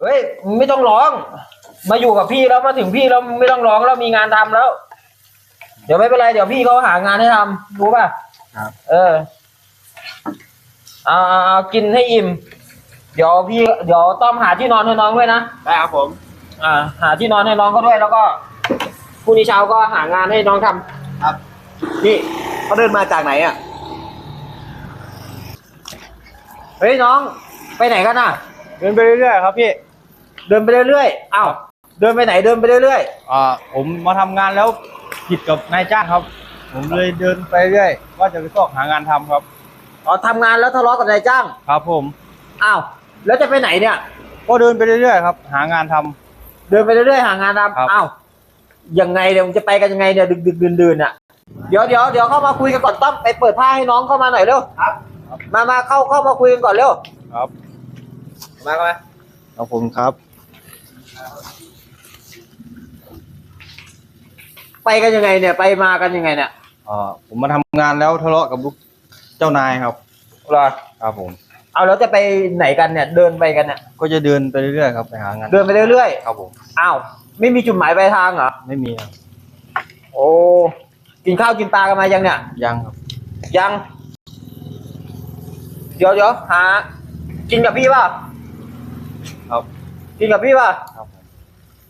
เฮ้ยมึงไม่ต้องร้อง มาอยู่กับพี่แล้วมาถึงพี่แล้วมึงไม่ต้องร้องแล้วมีงานทำแล้ว เดี๋ยวไม่เป็นไรเดี๋ยวพี่เขาหางานให้ทำรู้ป่ะครับเออเอาเอาเอากินให้อิ่ม เดี๋ยวพี่เดี๋ยวต้อมหาที่นอนให้น้องด้วยนะได้ครับผม อ่า หาที่นอนให้น้องเขาด้วยแล้วก็พรุ่งนี้เช้าก็หางานให้น้องทำครับพี่เขาเดินมาจากไหนอะเฮ้ยน้อง ไปไหนกันน่ะ เดินไปเรื่อยๆครับพี่ เดินไปเรื่อยๆอ้าวเดินไปไหนเดินไปเรื่อยอ่าผมมาทำงานแล้วผิดกับนายจ้างครับ ผมเลยเดินไปเรื่อยว่าจะไปซอกหางานทำครับ ๆอ๋อทำงานแล้วทะเลาะกับนายจ้างครับผม อ้าวแล้วจะไปไหนเนี่ย ก็เดินไปเรื่อยๆครับ หางานทำ เดินไปเรื่อยๆหางานครับทำอ้าวยังไงเดี๋ยวมึงจะไปกันยังไงเนี่ยดึกดึกดื่นดื่นๆอะเดี๋ยวเดี๋ยวเดี๋ยวเข้ามาคุยกันก่อนต้อมไปเปิดผ้าให้น้องเข้ามาหน่อยเร็วครับ มามาเข้าเข้ามาคุยกันก่อนเร็วครับ มามาครับผมครับ ไปกันยังไงเนี่ย ไปมากันยังไงเนี่ยอ่าผมมาทำงานแล้วทะเลาะกับลูกเจ้านายครับ เหรอครับผม เอาแล้วจะไปไหนกันเนี่ย เดินไปกันเนี่ยก็จะเดินไปเรื่อยๆครับไปหางานเดินไปเรื่อยครับผม ๆอ้าวไม่มีจุดหมายปลายทางเหรอไม่มีครับโอ้กินข้าวกินปลากันมายังเนี่ย ยังครับ ยัง เดี๋ยวเดี๋ยวหากินกับพี่ป่ะครับ กินกับพี่ป่ะครับผม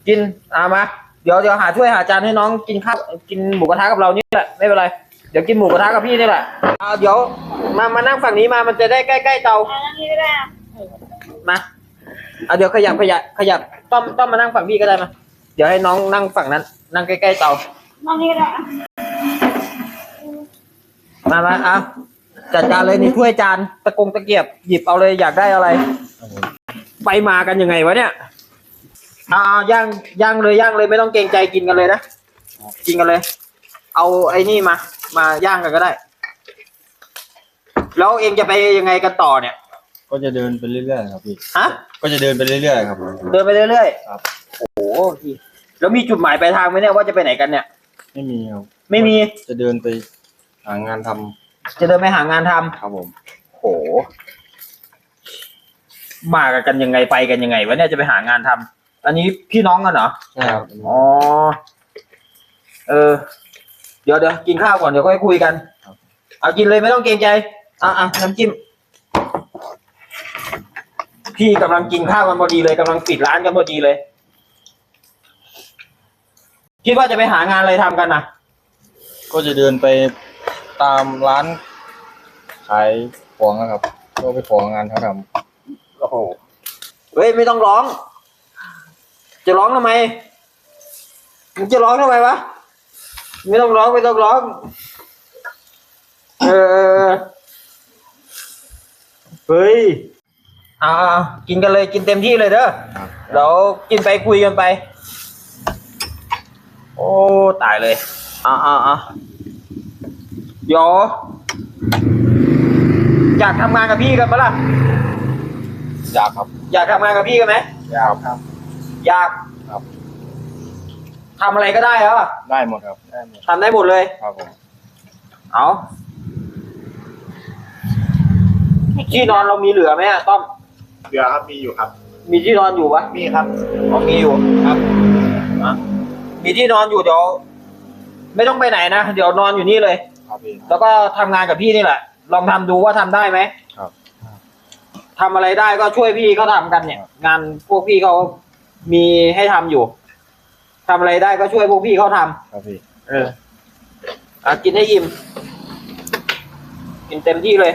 กินอ่ามา เดี๋ยวเดี๋ยวหาถ้วยหาจานให้น้องกินข้าวกินหมูกระทะกับเรานี่แหละไม่เป็นไร เดี๋ยวกินหมูกระทะกับพี่นี่แหละอ่าเดี๋ยวมามานั่งฝั่งนี้มามันจะได้ใกล้ๆเตา อันนี้ก็ได้อะมาอ่าเดี๋ยวขยับขยับขยับต้อมต้อมมานั่งฝั่งพี่ก็ได้มา เดี๋ยวให้น้องนั่งฝั่งนั้น นั่งใกล้ๆเตา อันนี้ก็ได้อะมามาเอาจัดการเลยนี่ถ้วยจาน ตะกงตะเกียบ หยิบเอาเลยอยากได้อะไร ครับผม ไปมากันยังไงวะเนี่ยเอาเอาย่างย่างเลยย่างเลยไม่ต้องเกรงใจกินกันเลยนะ กินกันเลย เอาไอ้นี่มา มาย่างกันก็ได้ แล้วเองจะไปยังไงกันต่อเนี่ย ก็จะเดินไปเรื่อยๆครับพี่ ฮะ ก็จะเดินไปเรื่อยๆครับผมเดินไปเรื่อยๆครับ โอ้โหพี่แล้วมีจุดหมายปลายทางไหมเนี่ยว่าจะไปไหนกันเนี่ย ไม่มีครับ ไม่มี จะเดินไปหางานทำจะเดินไปหางานทำครับผมโอ้โห มากันยังไงไปกันยังไงวะเนี่ยจะไปหางานทำอันนี้พี่น้องกันเหรอใช่ครับอ๋อเออ เดี๋ยวเดี๋ยวกินข้าวก่อนเดี๋ยวค่อยคุยกันเอากินเลยไม่ต้องเกรงใจอะอะน้ำจิ้มพี่กำลังกินข้าวกันพอดีเลยกำลังปิดร้านกันพอดีเลย คิดว่าจะไปหางานอะไรทำกันนะก็จะเดินไปตามร้านขายของนะครับ ก็ไปของานเขาทโอ้ โหเฮ้ยไม่ต้องร้อง จะร้องทำไมมึงจะร้องทำไมวะไม่ต้องร้องไม่ต้องร้อง เออเฮ้ยอ่ากินกันเลยกินเต็มที่เลยเด้อำครับเดี๋ยวกินไปคุยกันไป โอ้ตายเลยอ่าอ่าอ่าเดี๋ยวอยากทำงานกับพี่กันปะล่ะ อยากครับ อยากทำงานกับพี่กันไหมอยากครับ อยากครับ ทำอะไรก็ได้แล้วได้หมดครับ ได้หมด ทำได้หมดเลย ครับผม เอาที่นอนเรามีเหลือไหมอะต้อม เรือครับมีอยู่ครับ มีที่นอนอยู่ปะมีครับ อ๋อมีอยู่ครับอะมีที่นอนอยู่เดี๋ยวไม่ต้องไปไหนนะ เดี๋ยวนอนอยู่นี่เลย ครับพี่ แล้วก็ทำงานกับพี่นี่แหละ ลองทำดูว่าทำได้ไหมครับ ทำอะไรได้ก็ช่วยพี่เขาทำกันเนี่ย งานพวกพี่เขามีให้ทำอยู่ทำอะไรได้ก็ช่วยพวกพี่เขาทำ ครับพี่เอออะกินให้อิ่มกินเต็มที่เลย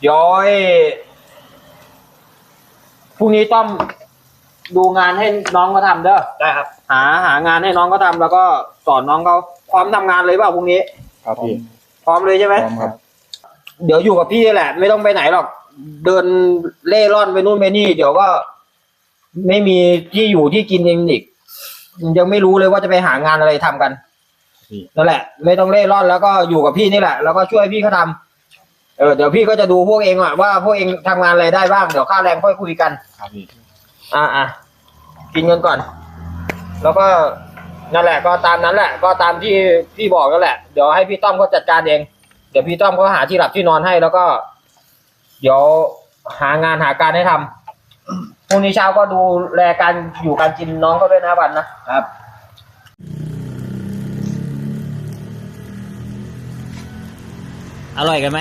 เดี๋ยวไอ้พรุ่งนี้ต้อมดูงานให้น้องเขาทำเด้อ ได้ครับ หาหางานให้น้องเขาทำแล้วก็สอนน้องเขาพร้อมทำงานเลยเปล่าพรุ่งนี้ ครับพี่ พร้อมเลยใช่ไหมพร้อมครับ เดี๋ยวอยู่กับพี่แหละ ไม่ต้องไปไหนหรอก เดินเล่ร่อนไปนู่นไปนี่ เดี๋ยวก็ ไม่มีที่อยู่ที่กินเองอีกยังไม่รู้เลยว่าจะไปหางานอะไรทำกันพี่นั่นแหละ ไม่ต้องเล่ร่อนแล้วก็อยู่กับพี่นี่แหละ แล้วก็ช่วยพี่เขาทำเออเดี๋ยวพี่ก็จะดูพวกเองอะว่าพวกเองทำงานอะไรได้บ้างเดี๋ยวค่าแรงค่อยคุยกัน ครับพี่อ่าอะกินกันก่อน แล้วก็ นั่นแหละก็ตามนั้นแหละ ก็ตามที่พี่บอกนั่นแหละ เดี๋ยวให้พี่ต้อมเขาจัดการเอง เดี๋ยวพี่ต้อมเขาหาที่หลับที่นอนให้แล้วก็ เดี๋ยวหางานหาการให้ทำพรุ่งนี้เช้าก็ดูแลการอยู่การกินน้องเขาด้วยนะวันนะครับ อร่อยกันไหม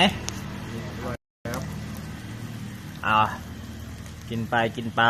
อร่อยครับอ่ากินไปกินไป